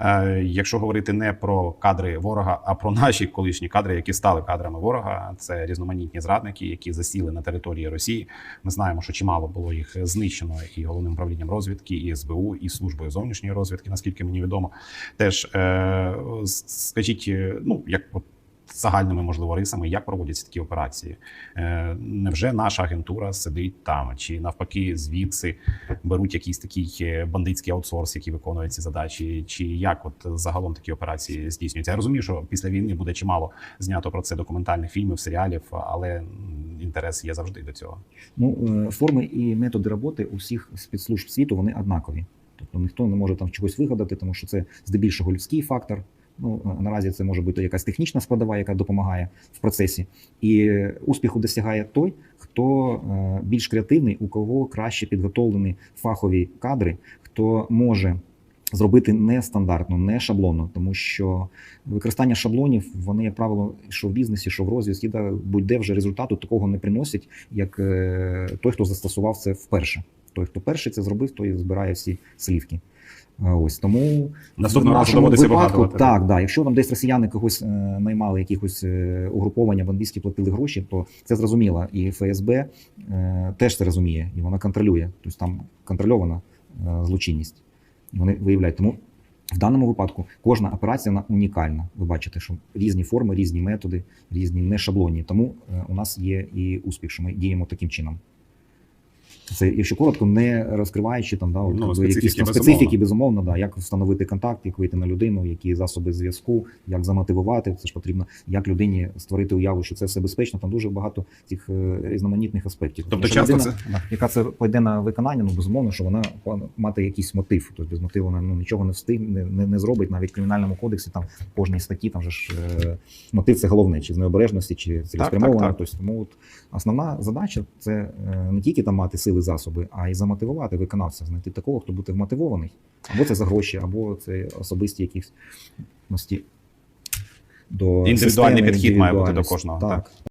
Е, Якщо говорити не про кадри ворога, а про наші колишні кадри, які стали кадрами ворога, це різноманітні зрадники, які засіли на території Росії. Ми знаємо, що чимало було їх знищено і головним управлінням розвідки, і СБУ, і службою зовнішньої розвідки, наскільки мені відомо. Теж е, скажіть, е, ну як от загальними можливо рисами, як проводяться такі операції? Е, Невже наша агентура сидить там, чи навпаки звідси беруть якийсь такий е, бандитський аутсорс, який виконує ці задачі, чи як от загалом такі операції здійснюються? Я розумію, що після війни буде чимало знято про це документальних фільмів, серіалів, але інтерес є завжди до цього. Ну, е, форми і методи роботи у всіх спецслужб світу вони однакові. Тобто ніхто не може там чогось вигадати, тому що це здебільшого людський фактор. Ну наразі це може бути якась технічна складова, яка допомагає в процесі. І успіху досягає той, хто е, більш креативний, у кого краще підготовлені фахові кадри, хто може зробити не стандартно, не шаблонно, тому що використання шаблонів, вони, як правило, що в бізнесі, що в розвідці, будь-де вже результату такого не приносять, як е, той, хто застосував це вперше. Той, хто перший це зробив, той збирає всі слівки. Е, Ось тому Наступного разу нашому доводиться випадку, вигадувати. Так, да. Якщо там десь росіяни когось е, наймали якихось е, угруповання, бандитські платили гроші, то це зрозуміло. І ФСБ е, теж це розуміє, і вона контролює. Тобто там контрольована е, злочинність. І Вони виявляють. Тому в даному випадку кожна операція вона унікальна. Ви бачите, що різні форми, різні методи, різні не шаблонні. Тому е, у нас є і успіх, що ми діємо таким чином. Це, якщо коротко, не розкриваючи там, да, от, Ну, якби специфіки, якісь там безумовно. специфіки, безумовно, да, як встановити контакт, як вийти на людину, які засоби зв'язку, як замотивувати, це ж потрібно, як людині створити уяву, що це все безпечно. Там дуже багато цих е, різноманітних аспектів. Тобто Тому часто людина, це- яка це пойде на виконання, ну безумовно, що вона мати якийсь мотив. Тобто без мотиву вона ну, нічого не встигне, не, не зробить. Навіть в кримінальному кодексі там в кожній статті там же ж е, мотив це головне, чи з необережності, чи цілеспрямовано. Тобто, тому от основна задача це е, не тільки там мати сили засоби, а й замотивувати виконавця, знайти такого, хто буде вмотивований. Або це за гроші, або це особисті якісь ності. До Індивідуальний підхід має бути до кожного. кожного, Так.